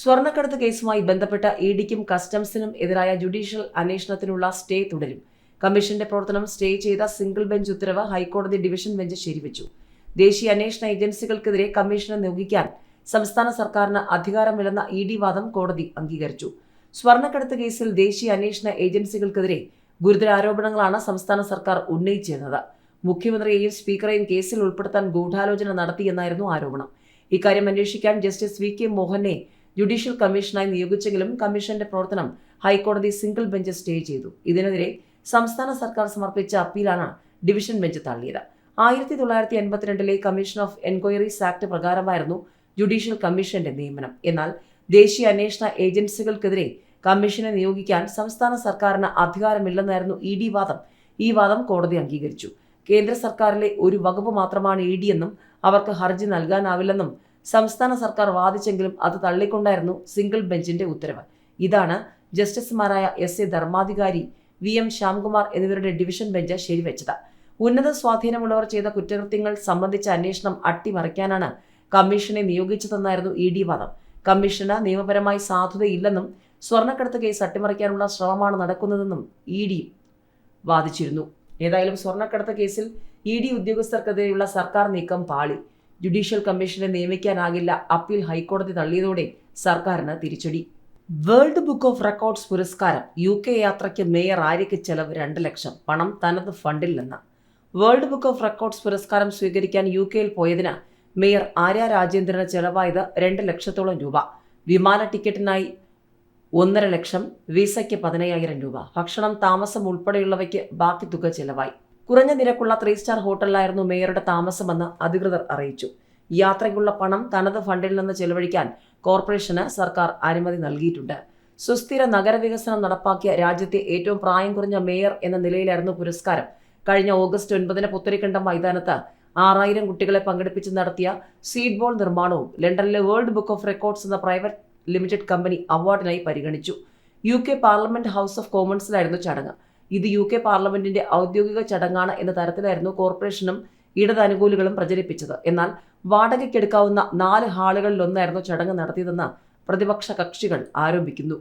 സ്വർണക്കടത്ത് കേസുമായി ബന്ധപ്പെട്ട ഇ ഡിക്കും കസ്റ്റംസിനും എതിരായ ജുഡീഷ്യൽ അന്വേഷണത്തിനുള്ള സ്റ്റേ തുടരും. കമ്മീഷന്റെ പ്രവർത്തനം സ്റ്റേ ചെയ്ത സിംഗിൾ ബെഞ്ച് ഉത്തരവ് ഹൈക്കോടതി ഡിവിഷൻ ബെഞ്ച് ശരിവച്ചു. ദേശീയ അന്വേഷണ ഏജൻസികൾക്കെതിരെ കമ്മീഷനെ നിയോഗിക്കാൻ സംസ്ഥാന സർക്കാരിന് അധികാരമില്ലെന്ന ഇ ഡി വാദം കോടതി അംഗീകരിച്ചു. സ്വർണക്കടത്ത് കേസിൽ ദേശീയ അന്വേഷണ ഏജൻസികൾക്കെതിരെ ഗുരുതര ആരോപണങ്ങളാണ് സംസ്ഥാന സർക്കാർ ഉന്നയിച്ചിരുന്നത്. മുഖ്യമന്ത്രിയെയും സ്പീക്കറെയും കേസിൽ ഉൾപ്പെടുത്താൻ ഗൂഢാലോചന നടത്തിയെന്നായിരുന്നു ആരോപണം. ഇക്കാര്യം അന്വേഷിക്കാൻ ജസ്റ്റിസ് വി കെ മോഹനെ ജുഡീഷ്യൽ കമ്മീഷനായി നിയോഗിച്ചെങ്കിലും കമ്മീഷന്റെ പ്രവർത്തനം ഹൈക്കോടതി സിംഗിൾ ബെഞ്ച് സ്റ്റേ ചെയ്തു. ഇതിനെതിരെ സംസ്ഥാന സർക്കാർ സമർപ്പിച്ച അപ്പീലാണ് ഡിവിഷൻ ബെഞ്ച് തള്ളിയത്. ആയിരത്തി തൊള്ളായിരത്തി എൺപത്തിരണ്ടിലെ കമ്മീഷൻ ഓഫ് എൻക്വയറീസ് ആക്ട് പ്രകാരമായിരുന്നു ജുഡീഷ്യൽ കമ്മീഷന്റെ നിയമനം. എന്നാൽ ദേശീയ അന്വേഷണ ഏജൻസികൾക്കെതിരെ കമ്മീഷനെ നിയോഗിക്കാൻ സംസ്ഥാന സർക്കാരിന് അധികാരമില്ലെന്നായിരുന്നു ഇ ഡി വാദം. ഈ വാദം കോടതി അംഗീകരിച്ചു. കേന്ദ്ര സർക്കാരിലെ ഒരു വകുപ്പ് മാത്രമാണ് ഇ ഡി എന്നും അവർക്ക് ഹർജി നൽകാനാവില്ലെന്നും സംസ്ഥാന സർക്കാർ വാദിച്ചെങ്കിലും അത് തള്ളിക്കൊണ്ടായിരുന്നു സിംഗിൾ ബെഞ്ചിന്റെ ഉത്തരവ്. ഇതാണ് ജസ്റ്റിസുമാരായ S A Dharmadhikari V M Shyamkumar എന്നിവരുടെ ഡിവിഷൻ ബെഞ്ച് ശരിവെച്ചത്. ഉന്നത സ്വാധീനമുള്ളവർ ചെയ്ത കുറ്റകൃത്യങ്ങൾ സംബന്ധിച്ച അന്വേഷണം അട്ടിമറിക്കാനാണ് കമ്മീഷനെ നിയോഗിച്ചതെന്നായിരുന്നു ഇ ഡി വാദം. കമ്മീഷന് നിയമപരമായി സാധുതയില്ലെന്നും സ്വർണക്കടത്ത് കേസ് അട്ടിമറിക്കാനുള്ള ശ്രമമാണ് നടക്കുന്നതെന്നും ഇ ഡി വാദിച്ചിരുന്നു. ഏതായാലും സ്വർണക്കടത്ത് കേസിൽ ഇ ഡി ഉദ്യോഗസ്ഥർക്കെതിരെയുള്ള സർക്കാർ നീക്കം പാളി. ജുഡീഷ്യൽ കമ്മീഷനെ നിയമിക്കാനാകില്ല. അപ്പീൽ ഹൈക്കോടതി തള്ളിയതോടെ സർക്കാരിന് തിരിച്ചടി. വേൾഡ് ബുക്ക് ഓഫ് റെക്കോർഡ്സ് പുരസ്കാരം യു കെ യാത്രയ്ക്ക് മേയർ ആര്യയ്ക്ക് ചെലവ് രണ്ട് ലക്ഷം. പണം തനത് ഫണ്ടിൽ നിന്ന്. വേൾഡ് ബുക്ക് ഓഫ് റെക്കോർഡ്സ് പുരസ്കാരം സ്വീകരിക്കാൻ യു കെയിൽ പോയതിന് മേയർ ആര്യ രാജേന്ദ്രന് ചെലവായത് രണ്ട് ലക്ഷത്തോളം രൂപ. വിമാന ടിക്കറ്റിനായി ഒന്നര ലക്ഷം വിസയ്ക്ക് പതിനയ്യായിരം രൂപ. ഭക്ഷണം താമസം ഉൾപ്പെടെയുള്ളവയ്ക്ക് ബാക്കി തുക ചെലവായി. കുറഞ്ഞ നിരക്കുള്ള ത്രീ സ്റ്റാർ ഹോട്ടലിലായിരുന്നു മേയറുടെ താമസമെന്ന് അധികൃതർ അറിയിച്ചു. യാത്രയ്ക്കുള്ള പണം തനത് ഫണ്ടിൽ നിന്ന് ചെലവഴിക്കാൻ കോർപ്പറേഷന് സർക്കാർ അനുമതി നൽകിയിട്ടുണ്ട്. സുസ്ഥിര നഗരവികസനം നടപ്പാക്കിയ രാജ്യത്തെ ഏറ്റവും പ്രായം കുറഞ്ഞ മേയർ എന്ന നിലയിലായിരുന്നു പുരസ്കാരം. കഴിഞ്ഞ ഓഗസ്റ്റ് ഒൻപതിന് പുത്തരിക്കണ്ടം മൈതാനത്ത് ആറായിരം കുട്ടികളെ പങ്കെടുപ്പിച്ച് നടത്തിയ സീഡ് ബോൾ നിർമ്മാണവും ലണ്ടനിലെ വേൾഡ് ബുക്ക് ഓഫ് റെക്കോർഡ്സ് എന്ന പ്രൈവറ്റ് ലിമിറ്റഡ് കമ്പനി അവാർഡിനായി പരിഗണിച്ചു. U K parliament house of കോമൺസിലായിരുന്നു ചടങ്ങ്. ഇത് യു കെ പാർലമെന്റിന്റെ ഔദ്യോഗിക ചടങ്ങാണ് എന്ന തരത്തിലായിരുന്നു കോർപ്പറേഷനും ഇടതനുകൂലികളും പ്രചരിപ്പിച്ചത്. എന്നാൽ വാടകയ്ക്കെടുക്കാവുന്ന നാല് ഹാളുകളിലൊന്നായിരുന്നു ചടങ്ങ് നടത്തിയതെന്ന് പ്രതിപക്ഷ കക്ഷികൾ ആരോപിക്കുന്നു.